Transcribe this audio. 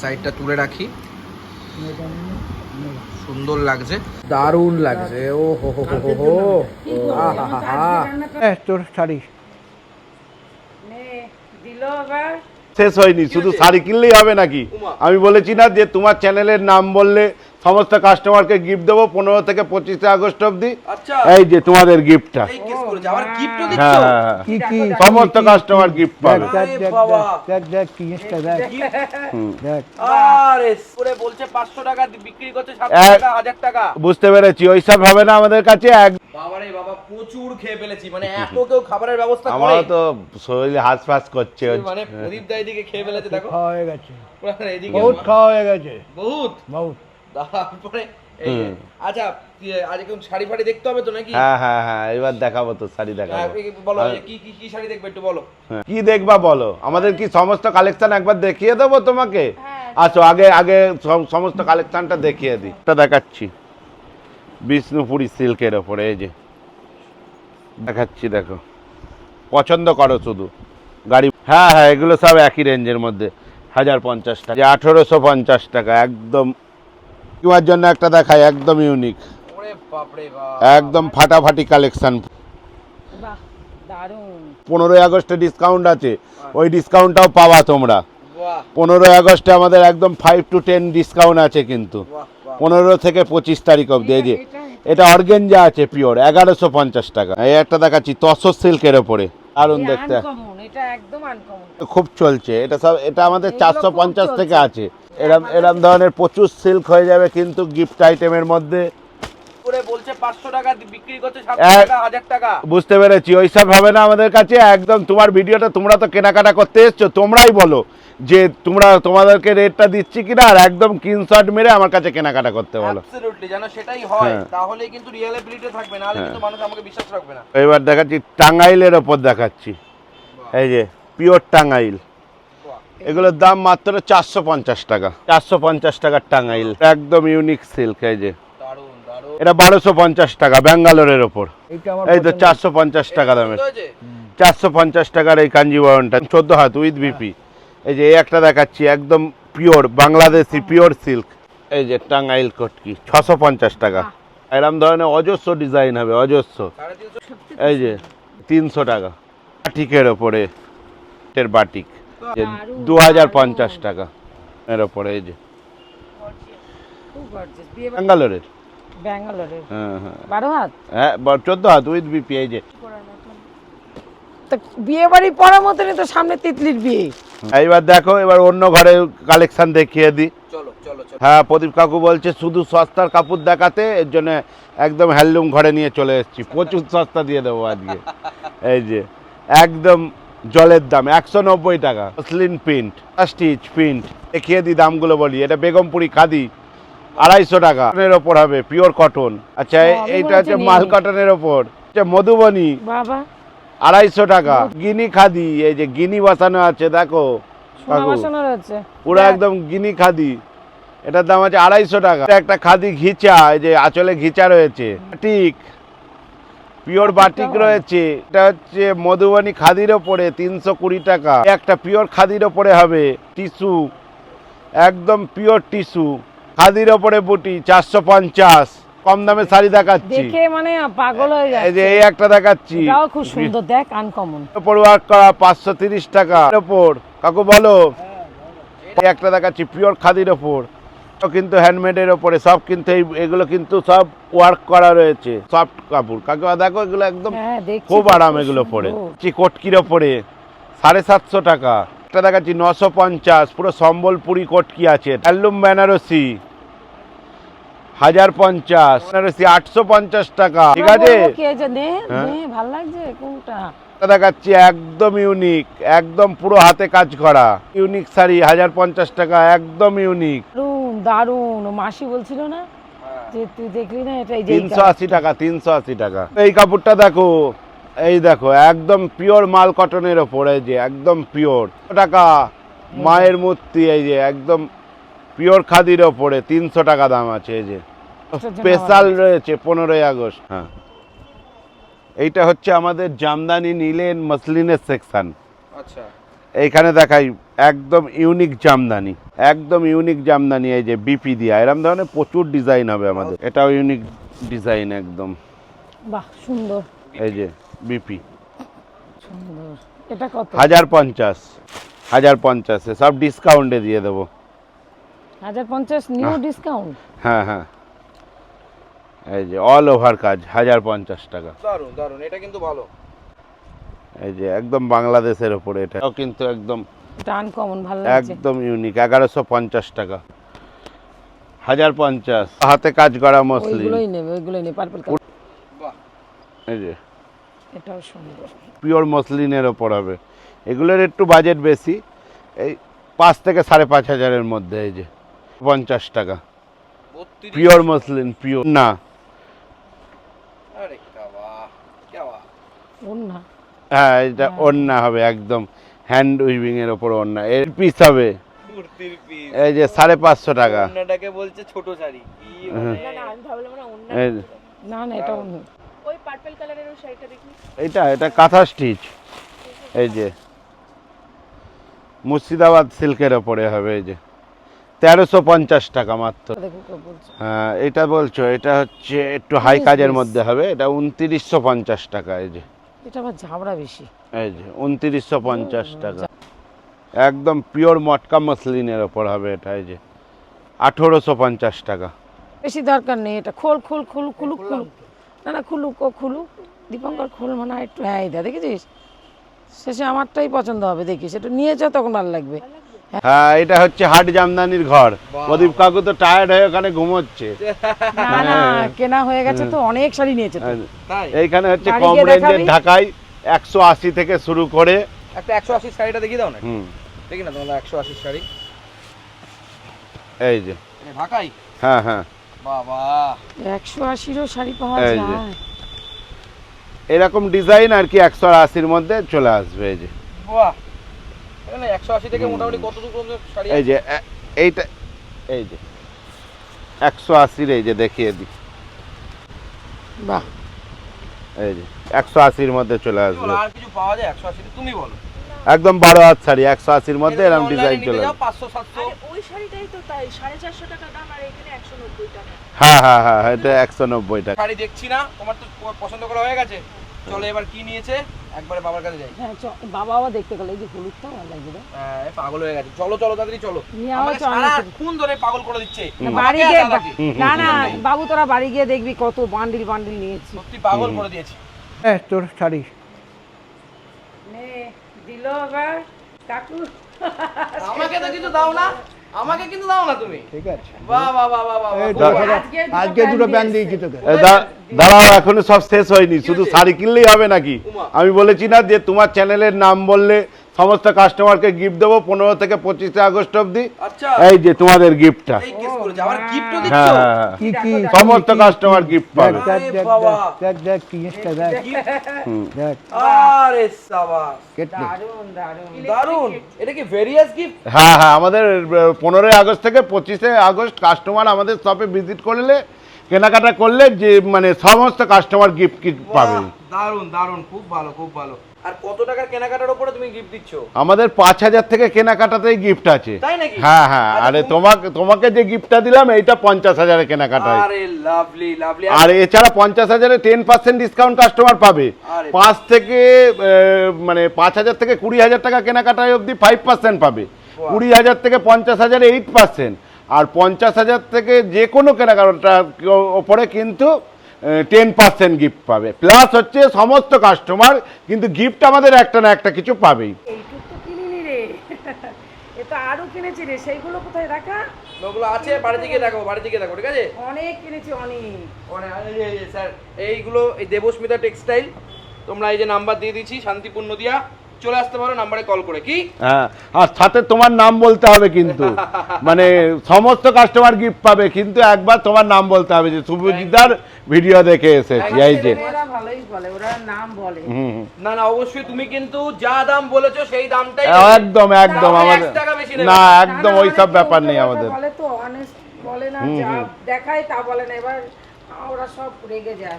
সাইডটা তুলে রাখি। সুন্দর লাগছে। দারুণ লাগছে। ও হো হো হো হো তোর শাড়ি। শেষ হয়নি শুধু শাড়ি কিনলেই হবে নাকি? আমি বলেছি না যে তোমার চ্যানেলের নাম বললে সমস্ত কাস্টমারকে গিফট দেবো পনেরো থেকে পঁচিশে আগস্ট অবধি। আচ্ছা। এই যে তোমাদের গিফটটা এই কেস করেছে। আবার গিফটও হ্যাঁ দিচ্ছ? হ্যাঁ, হ্যাঁ। কি কি সমস্ত কাস্টমার গিফট পাবে। দেখ, দেখ, বাবা। দেখ দেখ জিনিসটা দেখ। দেখ। আরে করে বলছে 500 টাকা বিক্রি করছে 700 টাকা 1000 টাকা। বুঝতে পেরেছি ওইসব হবে না আমাদের কাছে। এক বাবারে বাবা প্রচুর খেয়ে ফেলেছি। মানে এত কেউ খাবারের ব্যবস্থা করে। আমারও তো শরীর হাঁস ফাঁস করছে মানে প্রদীপ দা খেয়ে ফেলেছে দেখো। খাওয়া হয়ে গেছে। বহুত খাওয়া হয়ে গেছে। বহুত? বহুত। তারপরে। আচ্ছা কি, আজকে শাড়ি ফাড়ি দেখতে হবে তো নাকি? হ্যাঁ হ্যাঁ হ্যাঁ এবার দেখাবো তো শাড়ি হ্যাঁ, দেখাবো বলো কি কি কি শাড়ি দেখবে একটু বলো। হ্যাঁ। কি দেখবা বলো? আমাদের কি সমস্ত কালেকশন একবার দেখিয়ে দেবো তোমাকে? আসো আগে আগে সমস্ত কালেকশনটা দেখিয়ে দিই। এটা দেখাচ্ছি। বিষ্ণুপুরি সিল্কের ওপরে এই যে। দেখাচ্ছি দেখো। পছন্দ করো শুধু। গাড়ি হ্যাঁ হ্যাঁ এগুলো সব একই রেঞ্জের মধ্যে। হাজার পঞ্চাশ টাকা আঠেরোশো পঞ্চাশ টাকা একদম তোমার জন্য একটা দেখাই একদম ইউনিক একদম ফাটাফাটি কালেকশন পনেরোই আগস্টে ডিসকাউন্ট আছে ওই ডিসকাউন্টটাও পাবা তোমরা। পনেরোই আগস্টে আমাদের একদম ফাইভ টু টেন ডিসকাউন্ট আছে কিন্তু। বাহ বাহ। পনেরো থেকে পঁচিশ তারিখ অবধি এই যে এটা অর্গেনজা আছে পিওর এগারোশো পঞ্চাশ টাকা। এই একটা দেখাচ্ছি তসর সিল্কের ওপরে। দারুণ দেখতে। এটা একদম আনকমন খুব চলছে। এটা সব এটা আমাদের চারশো পঞ্চাশ। থেকে আছে। এরম এরম ধরনের প্রচুর সিল্ক হয়ে যাবে কিন্তু গিফট আইটেমের মধ্যে। করে বলছে 500 টাকা বিক্রি করছে 700 টাকা 1000 টাকা। বুঝতে পেরেছি ওইসব হবে না আমাদের কাছে। একদম তোমার ভিডিওটা তোমরা তো কেনাকাটা করতে এসছো তোমরাই বলো যে তোমরা তোমাদেরকে রেটটা দিচ্ছি কিনা আর একদম স্ক্রিনশট মেরে আমার কাছে কেনাকাটা করতে বলো। অ্যাবসলিউটলি যেন সেটাই হয়। হ্যাঁ। তাহলে কিন্তু রিয়েলিটি থাকবে না হলে কিন্তু মানুষ আমাকে বিশ্বাস রাখবে না। এবার দেখাচ্ছি টাঙ্গাইলের ওপর দেখাচ্ছি। এই যে পিওর টাঙ্গাইল। এগুলোর দাম মাত্র চারশো পঞ্চাশ টাকা। চারশো পঞ্চাশ টাকার টাঙ্গাইল। একদম ইউনিক সিল্ক এই যে। দারুণ দারুণ এটা বারোশো পঞ্চাশ টাকা ব্যাঙ্গালোরের ওপর। এই তো চারশো পঞ্চাশ টাকা দামের। চারশো পঞ্চাশ টাকার এই কাঞ্জিবরণটা চোদ্দ হাত উইথ বিপি এই যে এই একটা দেখাচ্ছি একদম পিওর বাংলাদেশি পিওর সিল্ক এই যে টাঙ্গাইল কটকি ছশো পঞ্চাশ টাকা। এরম ধরনের অজস্র ডিজাইন হবে অজস্র। এই যে তিনশো টাকা। বাটিকের ওপরে এর বাটিক। দু হাজার পঞ্চাশ টাকা এর ওপরে এই যে। ব্যাঙ্গালোরের। ব্যাঙ্গালোরের? হ্যাঁ হ্যাঁ। বারো হাত? হ্যাঁ চোদ্দ হাত উইথ বিপি এই যে। তো বিয়ে বাড়ি পড়ার মতনই তো সামনে তিতলির বিয়ে। এইবার দেখো এবার অন্য ঘরে কালেকশন দেখিয়ে দিই চলো চলো চলো। হ্যাঁ প্রদীপ কাকু বলছে শুধু সস্তার কাপড় দেখাতে এর জন্য একদম হ্যান্ডলুম ঘরে নিয়ে চলে এসেছি। প্রচুর সস্তা দিয়ে দেবো আজকে। এই যে। একদম জলের দাম একশো নব্বই টাকা। মসলিন প্রিন্ট স্টিচ প্রিন্ট দেখিয়ে দিই দামগুলো বলি। এটা বেগমপুরি খাদি আড়াইশো টাকা। কটনের ওপর হবে পিওর কটন আচ্ছা এইটা হচ্ছে মাল কটনের ওপর। হচ্ছে মধুবনী বাবা। আড়াইশো টাকা। গিনি খাদি এই যে গিনি বসানো আছে দেখো। পুরো একদম গিনি খাদি। এটার দাম আছে আড়াইশো টাকা। এটা একটা খাদি ঘিচা এই যে আঁচলে ঘিচা রয়েছে। বাটিক পিওর বাটিক রয়েছে। এটা হচ্ছে মধুবনী খাদির ওপরে তিনশো কুড়ি টাকা। একটা পিওর খাদির ওপরে হবে টিস্যু। একদম পিওর টিস্যু। খাদির ওপরে বুটি চারশো পঞ্চাশ। কম দামে শাড়ি দেখাচ্ছি। দেখে মানে পাগল হয়ে এই যে এই একটা দেখাচ্ছি। এটাও খুব সুন্দর। দেখ আনকমন ওপর ওয়ার্ক করা পাঁচশো তিরিশ টাকা। এর ওপর। কাকু বলো। এই একটা দেখাচ্ছি পিওর খাদির ওপর। কিন্তু হ্যান্ডমেডের ওপরে সব কিন্তু এগুলো কিন্তু সব ওয়ার্ক করা রয়েছে। সফট কাপড়। কাকু দেখো এগুলো একদম হ্যাঁ খুব আরাম এগুলো পরে। কটকির ওপরে সাড়ে সাতশো টাকা। একটা দেখাচ্ছি নশো পঞ্চাশ। পুরো সম্বলপুরি কটকি আছে। হ্যান্ডলুম বেনারসি হাজার পঞ্চাশ। বেনারসি আটশো পঞ্চাশ টাকা। ঠিক আছে? হ্যাঁ। ভালো লাগছে? কোনটা? দেখাচ্ছি একদম ইউনিক একদম পুরো হাতে কাজ করা। ইউনিক শাড়ি হাজার পঞ্চাশ টাকা। একদম ইউনিক ও মাসি বলছিল না যে তুই দেখলি না এটা তিনশো আশি টাকা তিনশো আশি টাকা। এই কাপড়টা দেখো এই দেখো একদম পিওর মাল কটনের ওপর যে একদম পিওর টাকা? মায়ের মূর্তি এই যে একদম পিওর খাদির ওপরে তিনশো টাকা দাম আছে এই যে। স্পেশাল রয়েছে পনেরোই আগস্ট। হ্যাঁ। এইটা হচ্ছে আমাদের জামদানি নিলেন মসলিনের সেকশন আচ্ছা। এইখানে দেখাই একদম ইউনিক জামদানি একদম ইউনিক জামদানি এই যে বিপি দিয়া। এরম ধরনের প্রচুর ডিজাইন হবে আমাদের। এটাও ইউনিক ডিজাইন একদম। বাহ সুন্দর। এই যে বিপি সুন্দর। এটা কত? হাজার পঞ্চাশ। হাজার পঞ্চাশে। সব ডিসকাউন্টে দিয়ে দেবো। হাজার পঞ্চাশ নিউ ডিসকাউন্ট হ্যাঁ হ্যাঁ। এই যে অল ওভার কাজ হাজার পঞ্চাশ টাকা। দারুণ দারুণ এটা কিন্তু ভালো। এই যে একদম বাংলাদেশের ওপরে এটা। কিন্তু একদম আনকমন ভালো লাগছে। একদম ইউনিক এগারোশো পঞ্চাশ টাকা। হাজার পঞ্চাশ। হাতে কাজ করা মসলিন ওইগুলোই নেবে ওইগুলোই নেবে পার্পল কালার বাহ। এই যে। এটাও সুন্দর। পিওর মসলিনের ওপর হবে। এগুলোর একটু বাজেট বেশি। এই পাঁচ থেকে সাড়ে পাঁচ হাজারের মধ্যে এই যে। পঞ্চাশ টাকা। পিওর মসলিন পিওর না। আরে হ্যাঁ এটা ওড়না হবে একদম। হ্যান্ড উইভিং এর ওপর ওড়না এর পিস হবে। এই যে সাড়ে পাঁচশো টাকা। অন্যটাকে বলছে ছোট শাড়ি। হ্যাঁ। মানে? না না এটা অন্য। ওই পার্পল কালারের ওই শাড়িটা দেখি। এইটা এটা কাঁথা স্টিচ এই যে। মুর্শিদাবাদ সিল্কের ওপরে হবে এই যে। তেরোশো পঞ্চাশ টাকা মাত্র। হ্যাঁ এটা বলছো এটা হচ্ছে একটু হাই কাজের মধ্যে হবে। এটা উনত্রিশশো পঞ্চাশ টাকা এই যে। এটা আবার ঝামড়া বেশি। এই যে উনত্রিশশো পঞ্চাশ টাকা। একদম পিওর মটকা মসলিনের ওপর হবে এটা এই যে আঠেরোশো পঞ্চাশ টাকা। বেশি দরকার নেই এটা খোল খোল খোল খুলুক খুলুক। না না খুলুক ও খুলুক। দীপঙ্কর খোল মানে একটু হ্যাঁ এটা দেখেছিস? শেষে আমারটাই পছন্দ হবে দেখিস। এটা নিয়ে যা তখন ভালো লাগবে। হ্যাঁ এটা হচ্ছে হাট জামদানির ঘর। প্রদীপ কাকু তো টায়ার্ড হয়ে ওখানে ঘুমোচ্ছে। না না কেনা হয়ে গেছে তো অনেক শাড়ি নিয়েছে তো। এইখানে হচ্ছে কম রেঞ্জের? ঢাকাই একশো আশি থেকে শুরু করে। একটা একশো আশি শাড়িটা দেখিয়ে দাও না? হুম। দেখি না তোমরা একশো আশি শাড়ি। এই যে। ঢাকাই? হ্যাঁ হ্যাঁ। বাবা। একশো আশিরও শাড়ি পাওয়া যায়। এরকম ডিজাইন আর কি একশো আশির মধ্যে চলে আসবে এই যে। বাহ। এই যে এইটা এই যে একশো আশির এই যে দেখিয়ে দিই বাহ। এই যে একশো আশির মধ্যে চলে আসবে। আর কিছু পাওয়া যায় একশো আশিতে তুমি বলো। একদম বারো হাত শাড়ি একশো আশির মধ্যে এরকম ডিজাইন চলে টাকা হ্যাঁ হ্যাঁ হ্যাঁ এটা একশো নব্বই টাকা। শাড়ি দেখছি না তোমার তো পছন্দ করা হয়ে গেছে। চলো এবার কি নিয়েছে? একবারে বাবার কাছে যাই। হ্যাঁ বাবা আবার দেখতে গেলে এই যে হলুদটা ভালো লাগবে রে। হ্যাঁ, পাগল হয়ে গেছে। চলো চলো তাড়াতাড়ি চলো। আবার আমাকে সারাক্ষণ ধরে পাগল করে দিচ্ছে। বাড়ি গিয়ে না না বাবু তোরা বাড়ি গিয়ে দেখবি কত বান্ডিল বান্ডিল নিয়েছি। সত্যি পাগল করে দিয়েছি। হ্যাঁ তোর শাড়ি। নে দিল এবার কাকু। আমাকে তো কিছু দাও না। আমাকে কিন্তু দাও না তুমি। ঠিক আছে। বাহ বাহ বাহ বাহ আজকে দুটো দিয়েছি। দিয়েছি তোকে। দাঁড়াও এখনও সব শেষ হয়নি। শুধু শাড়ি কিনলেই হবে নাকি? আমি বলেছি না যে তোমার চ্যানেলের নাম বললে সমস্ত কাস্টমারকে গিফট দেবো পনেরো থেকে পঁচিশে আগস্ট অবধি। আচ্ছা। এই যে তোমাদের গিফটটা এই কেস করেছে। আবার গিফটও হ্যাঁ হ্যাঁ, হ্যাঁ। কি কি সমস্ত কাস্টমার গিফট পাবে। হ্যাঁ হ্যাঁ আমাদের পনেরোই আগস্ট থেকে পঁচিশে আগস্ট কাস্টমার আমাদের শপে ভিজিট করলে কেনাকাটা করলে যে মানে সমস্ত কাস্টমার গিফট পাবে। দারুণ দারুণ খুব ভালো খুব ভালো। আর কত টাকার কেনাকাটার উপরে তুমি গিফট দিচ্ছ? আমাদের পাঁচ হাজার থেকে কেনাকাটাতেই গিফট আছে। তাই নাকি? হ্যাঁ হ্যাঁ। আরে আরে তোমাকে তোমাকে যে গিফটটা দিলাম এইটা পঞ্চাশ হাজারের কেনাকাটায় আরে লাভলি লাভলি আর এছাড়া পঞ্চাশ হাজারে টেন পার্সেন্ট ডিসকাউন্ট কাস্টমার পাবে। পাঁচ থেকে মানে পাঁচ হাজার থেকে কুড়ি হাজার টাকা কেনাকাটায় অবধি ফাইভ পার্সেন্ট পাবে। কুড়ি হাজার থেকে পঞ্চাশ হাজারে এইট পার্সেন্ট আর পঞ্চাশ হাজার থেকে যে কোনো কেনাকাটা ওপরে কিন্তু টেন পার্সেন্ট গিফট পাবে। প্লাস হচ্ছে সমস্ত কাস্টমার কিন্তু গিফট আমাদের একটা না একটা কিছু পাবেই। তো আরও কিনেছি রে। সেইগুলো কোথায়? রাখা। ওগুলো আছে বাড়ি থেকে দেখো বাড়ি থেকে দেখো ঠিক আছে? অনেক কিনেছি অনেক। অনেক- স্যার এইগুলো এই দেবস্মিতা টেক্সটাইল তোমরা এই যে নাম্বার দিয়ে দিচ্ছি শান্তিপূর্ণ দিয়া। চলে আসতে পারো নাম্বারে কল করে কি? হ্যাঁ আর সাথে তোমার নাম বলতে হবে কিন্তু। মানে সমস্ত কাস্টমার গিফট পাবে কিন্তু একবার তোমার নাম বলতে হবে যে শুভজিৎদার ভিডিও দেখে এসেছি এই যে। ওরা ভালোই বলে ওরা নাম বলে। হুম, হুম। না না অবশ্যই তুমি কিন্তু যা দাম বলেছ সেই দামটাই একদম একদম আমাদের। না একদম ওই সব ব্যাপার নেই আমাদের। বলে তো অনেস্ট বলে না যা দেখায় তা বলে না। এবার ওরা সব রেগে যায়।